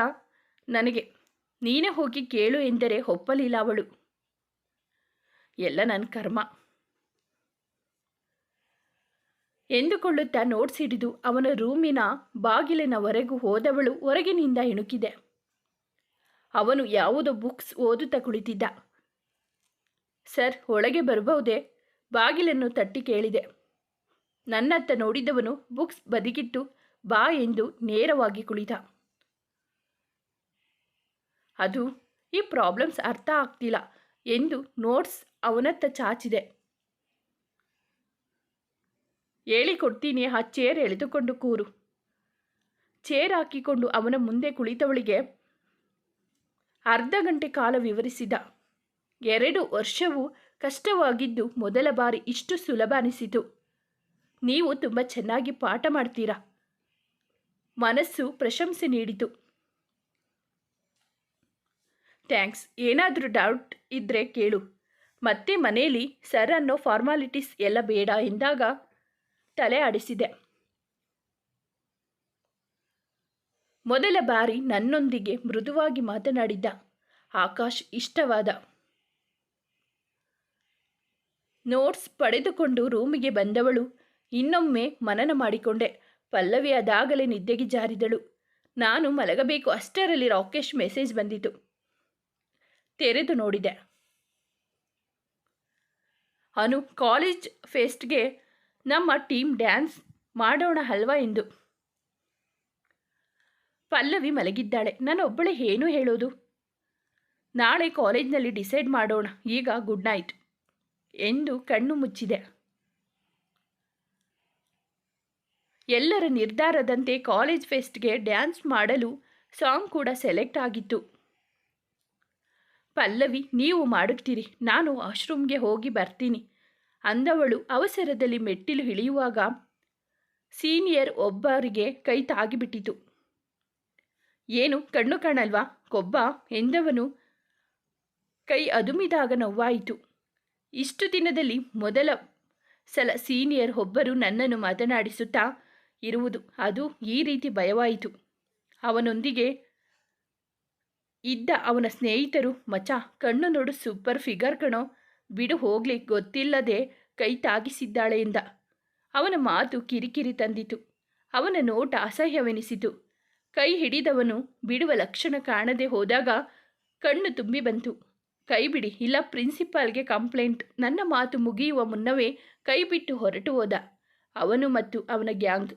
ನನಗೆ, ನೀನೇ ಹೋಗಿ ಕೇಳು ಎಂದರೆ ಒಪ್ಪಲಿಲ್ಲ ಅವಳು. ಎಲ್ಲ ನನ್ನ ಕರ್ಮ. ಎಂದುಕೊಳ್ಳುತ್ತಾ ನೋಟ್ಸ್ ಹಿಡಿದು ಅವನ ರೂಮಿನ ಬಾಗಿಲಿನವರೆಗೂ ಹೋದವಳು ಹೊರಗಿನಿಂದ ಇಣುಕಿದೆ ಅವನು ಯಾವುದೋ ಬುಕ್ಸ್ ಓದುತ್ತಾ ಕುಳಿತಿದ್ದ. ಸರ್ ಒಳಗೆ ಬರಬಹುದೇ? ಬಾಗಿಲನ್ನು ತಟ್ಟಿ ಕೇಳಿದೆ. ನನ್ನತ್ತ ನೋಡಿದವನು ಬುಕ್ಸ್ ಬದಿಗಿಟ್ಟು ಬಾ ಎಂದು ನೇರವಾಗಿ ಕುಳಿತ. ಅದು ಈ ಪ್ರಾಬ್ಲಮ್ಸ್ ಅರ್ಥ ಆಗ್ತಿಲ್ಲ ಎಂದು ನೋಟ್ಸ್ ಅವನತ್ತ ಚಾಚಿದೆ. ಹೇಳಿಕೊಡ್ತೀನಿ, ಆ ಚೇರ್ ಎಳೆದುಕೊಂಡು ಕೂರು. ಚೇರ್ ಹಾಕಿಕೊಂಡು ಅವನ ಮುಂದೆ ಕುಳಿತವಳಿಗೆ ಅರ್ಧ ಗಂಟೆ ಕಾಲ ವಿವರಿಸಿದ. ಎರಡು ವರ್ಷವು ಕಷ್ಟವಾಗಿದ್ದು ಮೊದಲ ಬಾರಿ ಇಷ್ಟು ಸುಲಭ ಅನಿಸಿತು. ನೀವು ತುಂಬ ಚೆನ್ನಾಗಿ ಪಾಠ ಮಾಡ್ತೀರಾ? ಮನಸ್ಸು ಪ್ರಶಂಸೆ ನೀಡಿತು. ಥ್ಯಾಂಕ್ಸ್. ಏನಾದರೂ ಡೌಟ್ ಇದ್ದರೆ ಕೇಳು. ಮತ್ತೆ ಮನೆಯಲ್ಲಿ ಸರ್ ಅನ್ನೋ ಫಾರ್ಮಾಲಿಟೀಸ್ ಎಲ್ಲ ಬೇಡ ಎಂದಾಗ ತಲೆ ಆಡಿಸಿದೆ ಮೊದಲ ಬಾರಿ ನನ್ನೊಂದಿಗೆ ಮೃದುವಾಗಿ ಮಾತನಾಡಿದ್ದ ಆಕಾಶ್ ಇಷ್ಟವಾದ ನೋಟ್ಸ್ ಪಡೆದುಕೊಂಡು ರೂಮಿಗೆ ಬಂದವಳು. ಇನ್ನೊಮ್ಮೆ ಮನನ ಮಾಡಿಕೊಂಡೆ. ಪಲ್ಲವಿ ಅದಾಗಲೇ ನಿದ್ದೆಗೆ ಜಾರಿದಳು. ನಾನು ಮಲಗಬೇಕು. ಅಷ್ಟರಲ್ಲಿ ರಾಕೇಶ್ ಮೆಸೇಜ್ ಬಂದಿತು. ತೆರೆದು ನೋಡಿದೆ. ಅನು ಕಾಲೇಜ್ ಫೆಸ್ಟ್ಗೆ ನಮ್ಮ ಟೀಮ್ ಡ್ಯಾನ್ಸ್ ಮಾಡೋಣ ಅಲ್ವಾ ಎಂದು. ಪಲ್ಲವಿ ಮಲಗಿದ್ದಾಳೆ. ನಾನೊಬ್ಬಳೆ ಏನು ಹೇಳೋದು? ನಾಳೆ ಕಾಲೇಜ್ನಲ್ಲಿ ಡಿಸೈಡ್ ಮಾಡೋಣ. ಈಗ ಗುಡ್ ನೈಟ್ ಎಂದು ಕಣ್ಣು ಮುಚ್ಚಿದೆ. ಎಲ್ಲರ ನಿರ್ಧಾರದಂತೆ ಕಾಲೇಜ್ ಫೆಸ್ಟ್ಗೆ ಡ್ಯಾನ್ಸ್ ಮಾಡಲು ಸಾಂಗ್ ಕೂಡ ಸೆಲೆಕ್ಟ್ ಆಗಿತ್ತು. ಪಲ್ಲವಿ, ನೀವು ಮಾಡುತ್ತೀರಿ. ನಾನು ವಾಶ್ರೂಮ್ಗೆ ಹೋಗಿ ಬರ್ತೀನಿ. ಅಂದವಳು ಅವಸರದಲ್ಲಿ ಮೆಟ್ಟಿಲು ಇಳಿಯುವಾಗ ಸೀನಿಯರ್ ಒಬ್ಬರಿಗೆ ಕೈ ತಾಗಿಬಿಟ್ಟಿತು. ಏನು, ಕಣ್ಣು ಕಾಣಲ್ವಾ? ಕೊಬ್ಬ ಎಂದವನು ಕೈ ಅದುಮಿದಾಗ ನೋವಾಯಿತು. ಇಷ್ಟು ದಿನದಲ್ಲಿ ಮೊದಲ ಸಲ ಸೀನಿಯರ್ ಒಬ್ಬರು ನನ್ನನ್ನು ಮಾತನಾಡಿಸುತ್ತಾ ಇರುವುದು, ಅದು ಈ ರೀತಿ ಭಯವಾಯಿತು. ಅವನೊಂದಿಗೆ ಇದ್ದ ಅವನ ಸ್ನೇಹಿತರು, ಮಚ, ಕಣ್ಣು ನೋಡು, ಸೂಪರ್ ಫಿಗರ್ ಕಣೋ ಬಿಡು ಹೋಗ್ಲಿ, ಗೊತ್ತಿಲ್ಲದೆ ಕೈ ತಾಗಿಸಿದ್ದಾಳೆ ಎಂದ. ಅವನ ಮಾತು ಕಿರಿಕಿರಿ ತಂದಿತು. ಅವನ ನೋಟ ಅಸಹ್ಯವೆನಿಸಿತು. ಕೈ ಹಿಡಿದವನು ಬಿಡುವ ಲಕ್ಷಣ ಕಾಣದೆ ಹೋದಾಗ ಕಣ್ಣು ತುಂಬಿ ಬಂತು. ಕೈ ಬಿಡಿ, ಇಲ್ಲ ಪ್ರಿನ್ಸಿಪಾಲ್ಗೆ ಕಂಪ್ಲೇಂಟ್. ನನ್ನ ಮಾತು ಮುಗಿಯುವ ಮುನ್ನವೇ ಕೈ ಬಿಟ್ಟು ಹೊರಟು ಹೋದ. ಅವನು ಮತ್ತು ಅವನ ಗ್ಯಾಂಗ್.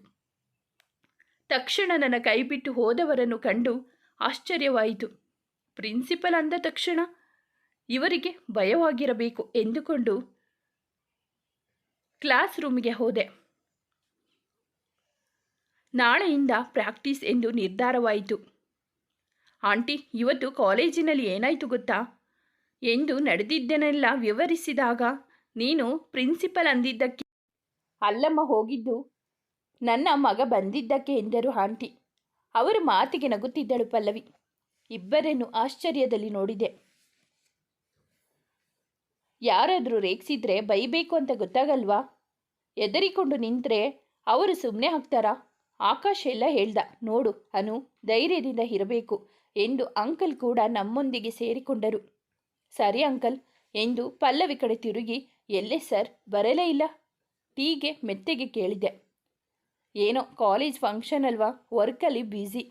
ತಕ್ಷಣ ನನ್ನ ಕೈ ಬಿಟ್ಟು ಹೋದವರನ್ನು ಕಂಡು ಆಶ್ಚರ್ಯವಾಯಿತು. ಪ್ರಿನ್ಸಿಪಲ್ ಅಂದ ತಕ್ಷಣ ಇವರಿಗೆ ಭಯವಾಗಿರಬೇಕು ಎಂದುಕೊಂಡು ಕ್ಲಾಸ್ ರೂಮಿಗೆ ಹೋದೆ. ನಾಳೆಯಿಂದ ಪ್ರಾಕ್ಟೀಸ್ ಎಂದು ನಿರ್ಧಾರವಾಯಿತು. ಆಂಟಿ, ಇವತ್ತು ಕಾಲೇಜಿನಲ್ಲಿ ಏನಾಯಿತು ಗೊತ್ತಾ? ಎಂದು ನಡೆದಿದ್ದನ್ನೆಲ್ಲ ವಿವರಿಸಿದಾಗ ನೀನು ಪ್ರಿನ್ಸಿಪಲ್ ಅಂದಿದ್ದಕ್ಕೆ ಅಲ್ಲಮ್ಮ ಹೋಗಿದ್ದು ನನ್ನ ಮಗ ಬಂದಿದ್ದಕ್ಕೆ ಎಂದರು ಆಂಟಿ. ಅವರ ಮಾತಿಗೆ ನಗುತ್ತಿದ್ದಳು ಪಲ್ಲವಿ. ಇಬ್ಬರನ್ನು ಆಶ್ಚರ್ಯದಲ್ಲಿ ನೋಡಿದೆ. ಯಾರಾದರೂ ರೇಗಿಸಿದ್ರೆ ಬೈಬೇಕು ಅಂತ ಗೊತ್ತಾಗಲ್ವಾ? ಎದರಿಕೊಂಡು ನಿಂತರೆ ಅವರು ಸುಮ್ಮನೆ ಹಾಕ್ತಾರಾ ಆಕಾಶ ಎಲ್ಲ ಹೇಳ್ದ, ನೋಡು ಅನು, ಧೈರ್ಯದಿಂದ ಇರಬೇಕು ಎಂದು ಅಂಕಲ್ ಕೂಡ ನಮ್ಮೊಂದಿಗೆ ಸೇರಿಕೊಂಡರು. ಸರಿ ಅಂಕಲ್ ಎಂದು ಪಲ್ಲವಿ ಕಡೆ ತಿರುಗಿ, ಎಲ್ಲೇ ಸರ್? ಬರಲೇ ಇಲ್ಲ? ಟೀಗೆ ಮೆತ್ತೆಗೆ ಕೇಳಿದೆ ಏನೋ ಕಾಲೇಜ್ ಫಂಕ್ಷನ್ ಅಲ್ವಾ? ವರ್ಕಲ್ಲಿ ಬ್ಯುಸಿ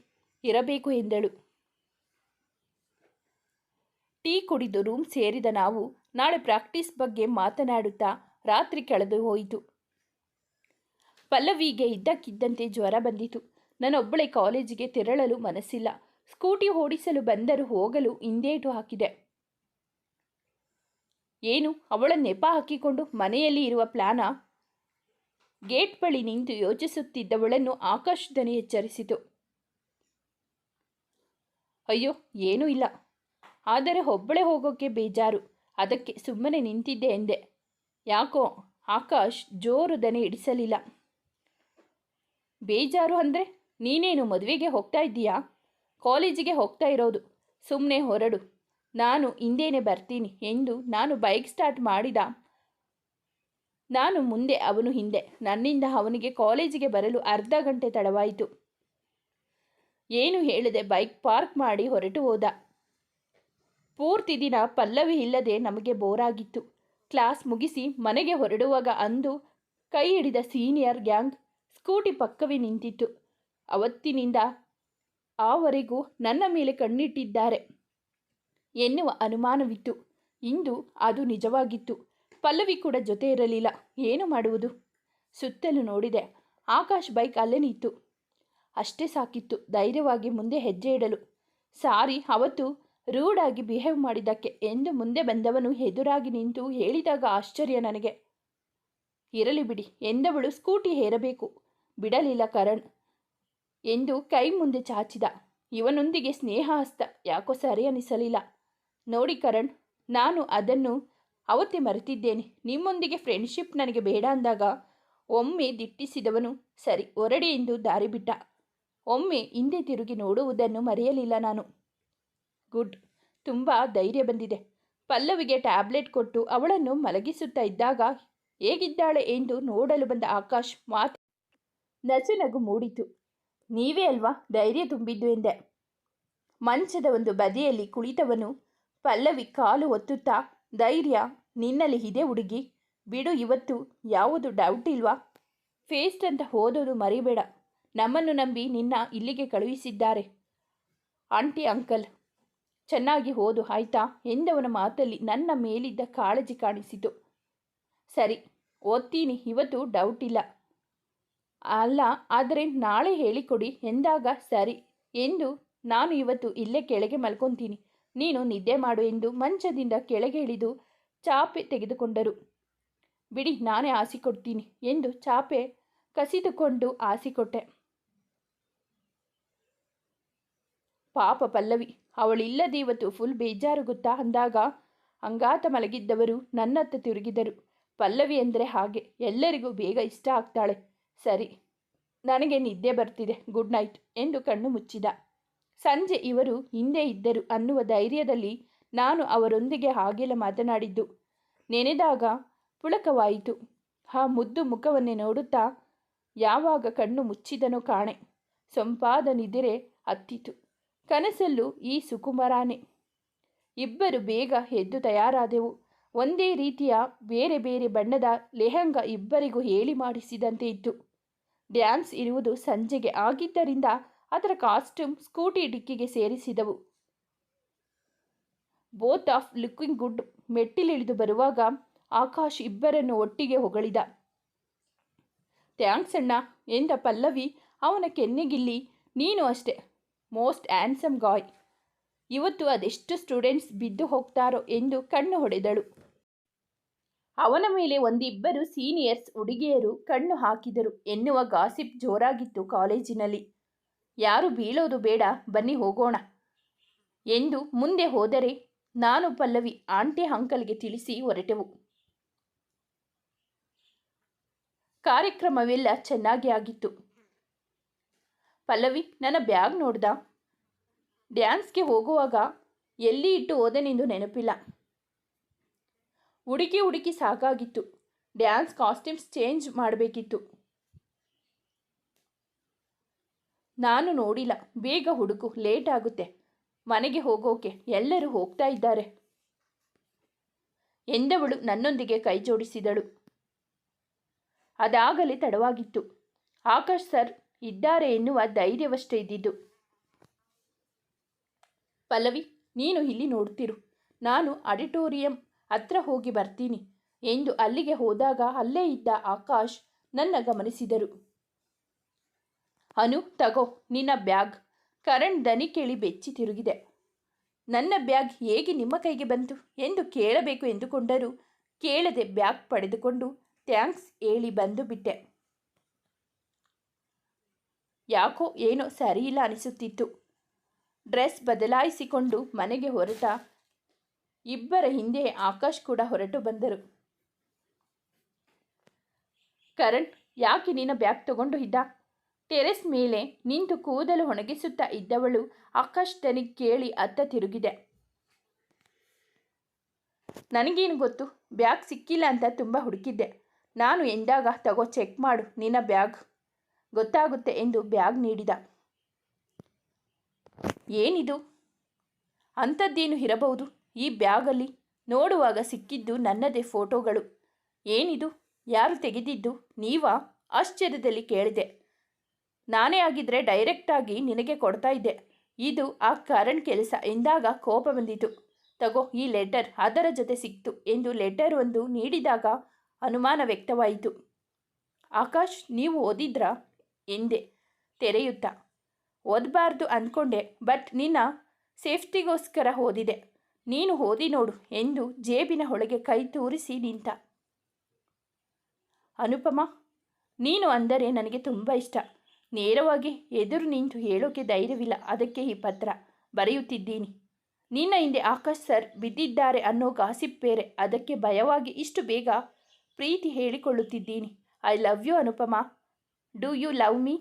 ಇರಬೇಕು ಎಂದಳು. ಟೀ ಕುಡಿದು ರೂಮ್ ಸೇರಿದ ನಾವು ನಾಳೆ ಪ್ರಾಕ್ಟೀಸ್ ಬಗ್ಗೆ ಮಾತನಾಡುತ್ತಾ ರಾತ್ರಿ ಕಳೆದು ಹೋಯಿತು. ಪಲ್ಲವಿಗೆ ಇದ್ದಕ್ಕಿದ್ದಂತೆ ಜ್ವರ ಬಂದಿತು. ನನ್ನೊಬ್ಬಳೆ ಕಾಲೇಜಿಗೆ ತೆರಳಲು ಮನಸ್ಸಿಲ್ಲ. ಸ್ಕೂಟಿ ಓಡಿಸಲು ಬಂದರೂ ಹೋಗಲು ಹಿಂದೇಟು ಹಾಕಿದೆ. ಏನು, ಅವಳ ನೆಪ ಹಾಕಿಕೊಂಡು ಮನೆಯಲ್ಲಿ ಇರುವ ಪ್ಲಾನ? ಗೇಟ್ ಬಳಿ ನಿಂತು ಯೋಚಿಸುತ್ತಿದ್ದವಳನ್ನು ಆಕಾಶದನಿ ಎಚ್ಚರಿಸಿತು. ಅಯ್ಯೋ, ಏನೂ ಇಲ್ಲ. ಆದರೆ ಒಬ್ಬಳೇ ಹೋಗೋಕ್ಕೆ ಬೇಜಾರು. ಅದಕ್ಕೆ ಸುಮ್ಮನೆ ನಿಂತಿದ್ದೆ ಎಂದೆ. ಯಾಕೋ ಆಕಾಶ್ ಜೋರು ದನಿ ಇಡಿಸಲಿಲ್ಲ ಬೇಜಾರು ಅಂದರೆ ನೀನೇನು ಮದುವೆಗೆ ಹೋಗ್ತಾ ಇದ್ದೀಯಾ? ಕಾಲೇಜಿಗೆ ಹೋಗ್ತಾ ಇರೋದು. ಸುಮ್ಮನೆ ಹೊರಡು. ನಾನು ಹಿಂದೇನೆ ಬರ್ತೀನಿ ಎಂದು ನಾನು ಬೈಕ್ ಸ್ಟಾರ್ಟ್ ಮಾಡಿದ. ನಾನು ಮುಂದೆ ಅವನು ಹಿಂದೆ. ನನ್ನಿಂದ ಅವನಿಗೆ ಕಾಲೇಜಿಗೆ ಬರಲು ಅರ್ಧ ಗಂಟೆ ತಡವಾಯಿತು. ಏನು ಹೇಳಿದೆ ಬೈಕ್ ಪಾರ್ಕ್ ಮಾಡಿ ಹೊರಟು ಹೋದ. ಪೂರ್ತಿ ದಿನ ಪಲ್ಲವಿ ಇಲ್ಲದೆ ನಮಗೆ ಬೋರಾಗಿತ್ತು. ಕ್ಲಾಸ್ ಮುಗಿಸಿ ಮನೆಗೆ ಹೊರಡುವಾಗ ಅಂದು ಕೈ ಹಿಡಿದ ಸೀನಿಯರ್ ಗ್ಯಾಂಗ್ ಸ್ಕೂಟಿ ಪಕ್ಕವೇ ನಿಂತಿತ್ತು. ಅವತ್ತಿನಿಂದ ಆವರೆಗೂ ನನ್ನ ಮೇಲೆ ಕಣ್ಣಿಟ್ಟಿದ್ದಾರೆ ಎನ್ನುವ ಅನುಮಾನವಿತ್ತು. ಇಂದು ಅದು ನಿಜವಾಗಿತ್ತು. ಪಲ್ಲವಿ ಕೂಡ ಜೊತೆ ಇರಲಿಲ್ಲ. ಏನು ಮಾಡುವುದು? ಸುತ್ತಲೂ ನೋಡಿದೆ. ಆಕಾಶ್ ಬೈಕ್ ಅಲ್ಲೇ ನಿಂತು. ಅಷ್ಟೇ ಸಾಕಿತ್ತು. ಧೈರ್ಯವಾಗಿ ಮುಂದೆ ಹೆಜ್ಜೆ ಇಡಲು. ಸಾರಿ, ಅವತ್ತು ರೂಡಾಗಿ ಬಿಹೇವ್ ಮಾಡಿದ್ದಕ್ಕೆ ಎಂದು ಮುಂದೆ ಬಂದವನು ಎದುರಾಗಿ ನಿಂತು ಹೇಳಿದಾಗ ಆಶ್ಚರ್ಯ ನನಗೆ. ಇರಲಿ ಬಿಡಿ, ಎಂದವಳು ಸ್ಕೂಟಿ ಹೇರಬೇಕು. ಬಿಡಲಿಲ್ಲ ಕರಣ್ ಎಂದು ಕೈ ಮುಂದೆ ಚಾಚಿದ. ಇವನೊಂದಿಗೆ ಸ್ನೇಹ ಹಸ್ತ ಯಾಕೋ ಸರಿ ಅನಿಸಲಿಲ್ಲ. ನೋಡಿ ಕರಣ್, ನಾನು ಅದನ್ನು ಅವತ್ತೇ ಮರೆತಿದ್ದೇನೆ. ನಿಮ್ಮೊಂದಿಗೆ ಫ್ರೆಂಡ್ಶಿಪ್ ನನಗೆ ಬೇಡ ಅಂದಾಗ ಒಮ್ಮೆ ದಿಟ್ಟಿಸಿದವನು ಸರಿ, ಹೊರಡಿ ಎಂದು ದಾರಿ ಬಿಟ್ಟ ಒಮ್ಮೆ ಹಿಂದೆ ತಿರುಗಿ ನೋಡುವುದನ್ನು ಮರೆಯಲಿಲ್ಲ ನಾನು. ಗುಡ್. ತುಂಬ ಧೈರ್ಯ ಬಂದಿದೆ. ಪಲ್ಲವಿಗೆ ಟ್ಯಾಬ್ಲೆಟ್ ಕೊಟ್ಟು ಅವಳನ್ನು ಮಲಗಿಸುತ್ತಾ ಇದ್ದಾಗ ಹೇಗಿದ್ದಾಳೆ ಎಂದು ನೋಡಲು ಬಂದ ಆಕಾಶ್ ಮಾತು ನಸು ನಗು ಮೂಡಿತು. ನೀವೇ ಅಲ್ವಾ ಧೈರ್ಯ ತುಂಬಿದ್ದು ಎಂದೆ. ಮಂಚದ ಒಂದು ಬದಿಯಲ್ಲಿ ಕುಳಿತವನು ಪಲ್ಲವಿ ಕಾಲು ಒತ್ತುತ್ತಾ, ಧೈರ್ಯ, ನಿನ್ನಲ್ಲಿ ಇದೆ ಹುಡುಗಿ. ಬಿಡು, ಇವತ್ತು ಯಾವುದು ಡೌಟ್ ಇಲ್ವಾ? ಫೇಸ್ಟ್ ಅಂತ ಓದೋದು ಮರಿಬೇಡ. ನಮ್ಮನ್ನು ನಂಬಿ ನಿನ್ನ ಇಲ್ಲಿಗೆ ಕಳುಹಿಸಿದ್ದಾರೆ. ಆಂಟಿ ಅಂಕಲ್ ಚೆನ್ನಾಗಿ ಓದು, ಆಯ್ತಾ? ಎಂದವನ ಮಾತಲ್ಲಿ ನನ್ನ ಮೇಲಿದ್ದ ಕಾಳಜಿ ಕಾಣಿಸಿತು. ಸರಿ, ಓದ್ತೀನಿ, ಇವತ್ತು ಡೌಟ್ ಇಲ್ಲ. ಅಲ್ಲ, ಆದರೆ ನಾಳೆ ಹೇಳಿಕೊಡಿ, ಎಂದಾಗ ಸರಿ ಎಂದು ನಾನು ಇವತ್ತು ಇಲ್ಲೇ ಕೆಳಗೆ ಮಲ್ಕೊತೀನಿ. ನೀನು ನಿದ್ದೆ ಮಾಡು ಎಂದು ಮಂಚದಿಂದ ಕೆಳಗೆ ಇಳಿದು ಚಾಪೆ ತೆಗೆದುಕೊಂಡರು. ಬಿಡಿ, ನಾನೇ ಆಸಿಕೊಡ್ತೀನಿ ಎಂದು ಚಾಪೆ ಕಸಿದುಕೊಂಡು ಆಸಿಕೊಟ್ಟೆ ಪಾಪ ಪಲ್ಲವಿ ಅವಳಿಲ್ಲದೆ ಇವತ್ತು ಫುಲ್ ಬೇಜಾರು ಗೊತ್ತಾ? ಅಂದಾಗ ಅಂಗಾತ ಮಲಗಿದ್ದವರು ನನ್ನತ್ತ ತಿರುಗಿದರು. ಪಲ್ಲವಿ ಅಂದರೆ ಹಾಗೆ. ಎಲ್ಲರಿಗೂ ಬೇಗ ಇಷ್ಟ ಆಗ್ತಾಳೆ. ಸರಿ, ನನಗೆ ನಿದ್ದೆ ಬರ್ತಿದೆ. ಗುಡ್ ನೈಟ್ ಎಂದು ಕಣ್ಣು ಮುಚ್ಚಿದ. ಸಂಜೆ ಇವರು ಹಿಂದೆ ಇದ್ದರು ಅನ್ನುವ ಧೈರ್ಯದಲ್ಲಿ ನಾನು ಅವರೊಂದಿಗೆ ಹಾಗೆಲ್ಲ ಮಾತನಾಡಿದ್ದು. ನೆನೆದಾಗ ಪುಳಕವಾಯಿತು. ಆ ಮುದ್ದು ಮುಖವನ್ನೇ ನೋಡುತ್ತಾ, ಯಾವಾಗ ಕಣ್ಣು ಮುಚ್ಚಿದನೋ ಕಾಣೆ. ಸೊಂಪಾದ ನಿದಿರೆ ಹತ್ತಿತು. ಕನಸಲ್ಲೂ ಈ ಸುಕುಮಾರಾನೆ. ಇಬ್ಬರು ಬೇಗ ಎದ್ದು ತಯಾರಾದೆವು. ಒಂದೇ ರೀತಿಯ ಬೇರೆ ಬೇರೆ ಬಣ್ಣದ ಲೆಹಂಗ ಇಬ್ಬರಿಗೂ ಹೇಳಿ ಮಾಡಿಸಿದಂತೆ ಇತ್ತು. ಡ್ಯಾನ್ಸ್ ಇರುವುದು ಸಂಜೆಗೆ ಆಗಿದ್ದರಿಂದ ಅದರ ಕಾಸ್ಟ್ಯೂಮ್ ಸ್ಕೂಟಿ ಡಿಕ್ಕಿಗೆ ಸೇರಿಸಿದವು. ಬೋತ್ ಆಫ್ ಲುಕ್ಕಿಂಗ್ ಗುಡ್ ಮೆಟ್ಟಿಲಿಳಿದು ಬರುವಾಗ ಆಕಾಶ್ ಇಬ್ಬರನ್ನು ಒಟ್ಟಿಗೆ ಹೊಗಳಿದ. ಥ್ಯಾಂಕ್ಸ್ ಅಣ್ಣ ಎಂದ ಪಲ್ಲವಿ, ಅವನ ಕೆನ್ನೆಗಿಲ್ಲಿ ನೀನು ಅಷ್ಟೆ. Most handsome guy. ಇವತ್ತು ಅದೆಷ್ಟು ಸ್ಟೂಡೆಂಟ್ಸ್ ಬಿದ್ದು ಹೋಗ್ತಾರೋ ಎಂದು ಕಣ್ಣು ಹೊಡೆದಳು. ಅವನ ಮೇಲೆ ಒಂದಿಬ್ಬರು ಸೀನಿಯರ್ಸ್ ಹುಡುಗಿಯರು ಕಣ್ಣು ಹಾಕಿದರು. ಎನ್ನುವ ಗಾಸಿಪ್ ಜೋರಾಗಿತ್ತು ಕಾಲೇಜಿನಲ್ಲಿ. ಯಾರು ಬೀಳೋದು ಬೇಡ, ಬನ್ನಿ ಹೋಗೋಣ. ಎಂದು ಮುಂದೆ ಹೋದರೆ ನಾನು ಪಲ್ಲವಿ, ಆಂಟಿ ಅಂಕಲ್ಗೆ ತಿಳಿಸಿ ಹೊರಟೆವು. ಕಾರ್ಯಕ್ರಮವೆಲ್ಲ ಚೆನ್ನಾಗಿ ಆಗಿತ್ತು. ಪಲ್ಲವಿ, ನನ್ನ ಬ್ಯಾಗ್ ನೋಡ್ದ? ಡ್ಯಾನ್ಸ್ಗೆ ಹೋಗುವಾಗ ಎಲ್ಲಿ ಇಟ್ಟು ಹೋದೆನೆಂದು ನೆನಪಿಲ್ಲ. ಹುಡುಕಿ ಹುಡುಕಿ ಸಾಕಾಗಿತ್ತು. ಡ್ಯಾನ್ಸ್ ಕಾಸ್ಟ್ಯೂಮ್ಸ್ ಚೇಂಜ್ ಮಾಡಬೇಕಿತ್ತು. ನಾನು ನೋಡಿಲ್ಲ. ಬೇಗ ಹುಡುಕು, ಲೇಟ್ ಆಗುತ್ತೆ. ಮನೆಗೆ ಹೋಗೋಕೆ ಎಲ್ಲರೂ ಹೋಗ್ತಾ ಇದ್ದಾರೆ. ಎಂದವಳು ನನ್ನೊಂದಿಗೆ ಕೈ ಜೋಡಿಸಿದಳು. ಅದಾಗಲೇ ತಡವಾಗಿತ್ತು. ಆಕಾಶ್ ಸರ್ ಇದ್ದಾರೆ ಎನ್ನುವ ಧೈರ್ಯವಷ್ಟೇ ಇದ್ದಿದ್ದು. ಪಲ್ಲವಿ, ನೀನು ಇಲ್ಲಿ ನೋಡ್ತಿರು. ನಾನು ಆಡಿಟೋರಿಯಂ ಹತ್ರ ಹೋಗಿ ಬರ್ತೀನಿ ಎಂದು ಅಲ್ಲಿಗೆ ಹೋದಾಗ ಅಲ್ಲೇ ಇದ್ದ ಆಕಾಶ್ ನನ್ನ ಗಮನಿಸಿದರು. ಅನು, ತಗೋ, ನಿನ್ನ ಬ್ಯಾಗ್. ಕರಣ್ ದನಿ ಕೇಳಿ ಬೆಚ್ಚಿ ತಿರುಗಿದೆ. ನನ್ನ ಬ್ಯಾಗ್ ಹೇಗೆ ನಿಮ್ಮ ಕೈಗೆ ಬಂತು ಎಂದು ಕೇಳಬೇಕು ಎಂದುಕೊಂಡರು ಕೇಳದೆ ಬ್ಯಾಗ್ ಪಡೆದುಕೊಂಡು ಥ್ಯಾಂಕ್ಸ್ ಹೇಳಿ ಬಂದು ಬಿಟ್ಟೆ. ಯಾಕೋ ಏನೋ ಸರಿಯಿಲ್ಲ ಅನಿಸುತ್ತಿತ್ತು. ಡ್ರೆಸ್ ಬದಲಾಯಿಸಿಕೊಂಡು ಮನೆಗೆ ಹೊರಟ ಇಬ್ಬರ ಹಿಂದೆ ಆಕಾಶ್ ಕೂಡ ಹೊರಟು ಬಂದರು. ಕರಣ್, ಯಾಕೆ ನಿನ್ನ ಬ್ಯಾಗ್ ತಗೊಂಡು ಇದ್ದ? ಟೆರೆಸ್ ಮೇಲೆ ನಿಂತು ಕೂದಲು ಒಣಗಿಸುತ್ತಾ ಇದ್ದವಳು ಆಕಾಶ್ ತನಿಗೆ ಕೇಳಿ ಅತ್ತ ತಿರುಗಿದೆ. ನನಗೇನು ಗೊತ್ತು, ಬ್ಯಾಗ್ ಸಿಕ್ಕಿಲ್ಲ ಅಂತ ತುಂಬ ಹುಡುಕಿದ್ದೆ. ನಾನು ಎಂದಾಗ ತಗೋ ಚೆಕ್ ಮಾಡು ನಿನ್ನ ಬ್ಯಾಗ್. ಗೊತ್ತಾಗುತ್ತೆ ಎಂದು ಬ್ಯಾಗ್ ನೀಡಿದ. ಏನಿದು? ಅಂಥದ್ದೇನು ಇರಬಹುದು? ಈ ಬ್ಯಾಗಲ್ಲಿ ನೋಡುವಾಗ ಸಿಕ್ಕಿದ್ದು ನನ್ನದೇ ಫೋಟೋಗಳು. ಏನಿದು? ಯಾರು ತೆಗೆದಿದ್ದು? ನೀವಾ? ಆಶ್ಚರ್ಯದಲ್ಲಿ ಕೇಳಿದೆ. ನಾನೇ ಆಗಿದ್ದರೆ ಡೈರೆಕ್ಟಾಗಿ ನಿನಗೆ ಕೊಡ್ತಾ ಇದ್ದೆ. ಇದು ಆ ಕರಣ್ ಕೆಲಸ ಎಂದಾಗ ಕೋಪ ಬಂದಿತು. ತಗೋ, ಈ ಲೆಟರ್ ಅದರ ಜೊತೆ ಸಿಕ್ತು ಎಂದು ಲೆಟರ್ ಒಂದು ನೀಡಿದಾಗ ಅನುಮಾನ ವ್ಯಕ್ತವಾಯಿತು. ಆಕಾಶ್, ನೀವು ಓದಿದ್ರಾ? ಎಂದೆ ತೆರೆಯುತ್ತಾ. ಓದಬಾರ್ದು ಅಂದ್ಕೊಂಡೆ ಬಟ್ ನಿನ್ನ ಸೇಫ್ಟಿಗೋಸ್ಕರ ಓದಿದೆ. ನೀನು ಓದಿ ನೋಡು ಎಂದು ಜೇಬಿನ ಒಳಗೆ ಕೈ ತೂರಿಸಿ ನಿಂತ. ಅನುಪಮ, ನೀನು ಅಂದರೆ ನನಗೆ ತುಂಬ ಇಷ್ಟ. ನೇರವಾಗಿ ಎದುರು ನಿಂತು ಹೇಳೋಕೆ ಧೈರ್ಯವಿಲ್ಲ. ಅದಕ್ಕೆ ಈ ಪತ್ರ ಬರೆಯುತ್ತಿದ್ದೀನಿ. ನಿನ್ನ ಹಿಂದೆ ಆಕಾಶ್ ಸರ್ ಬಿದ್ದಿದ್ದಾರೆ ಅನ್ನೋ ಗಾಸಿಪ್ ಬೇರೆ. ಅದಕ್ಕೆ ಭಯವಾಗಿ ಇಷ್ಟು ಬೇಗ ಪ್ರೀತಿ ಹೇಳಿಕೊಳ್ಳುತ್ತಿದ್ದೀನಿ. I love you Anupama. Do you love me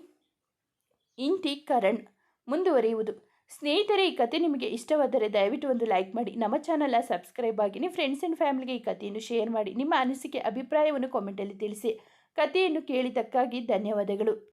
ಇಂತಿ ಕರಣ್ ಮುಂದುವರಿಯುವುದು. ಸ್ನೇಹಿತರೆ, ಈ ಕತೆ ನಿಮಗೆ ಇಷ್ಟವಾದರೆ ದಯವಿಟ್ಟು ಒಂದು ಲೈಕ್ ಮಾಡಿ. ನಮ್ಮ ಚಾನಲ್ನ ಸಬ್ಸ್ಕ್ರೈಬ್ ಆಗಿ ನಿಮ್ಮ ಫ್ರೆಂಡ್ಸ್ ಆ್ಯಂಡ್ ಫ್ಯಾಮಿಲಿಗೆ ಈ ಕಥೆಯನ್ನು ಶೇರ್ ಮಾಡಿ. ನಿಮ್ಮ ಅನಿಸಿಕೆ, ಅಭಿಪ್ರಾಯವನ್ನು ಕಾಮೆಂಟಲ್ಲಿ ತಿಳಿಸಿ. ಕಥೆಯನ್ನು ಕೇಳಿದ್ದಕ್ಕಾಗಿ ಧನ್ಯವಾದಗಳು.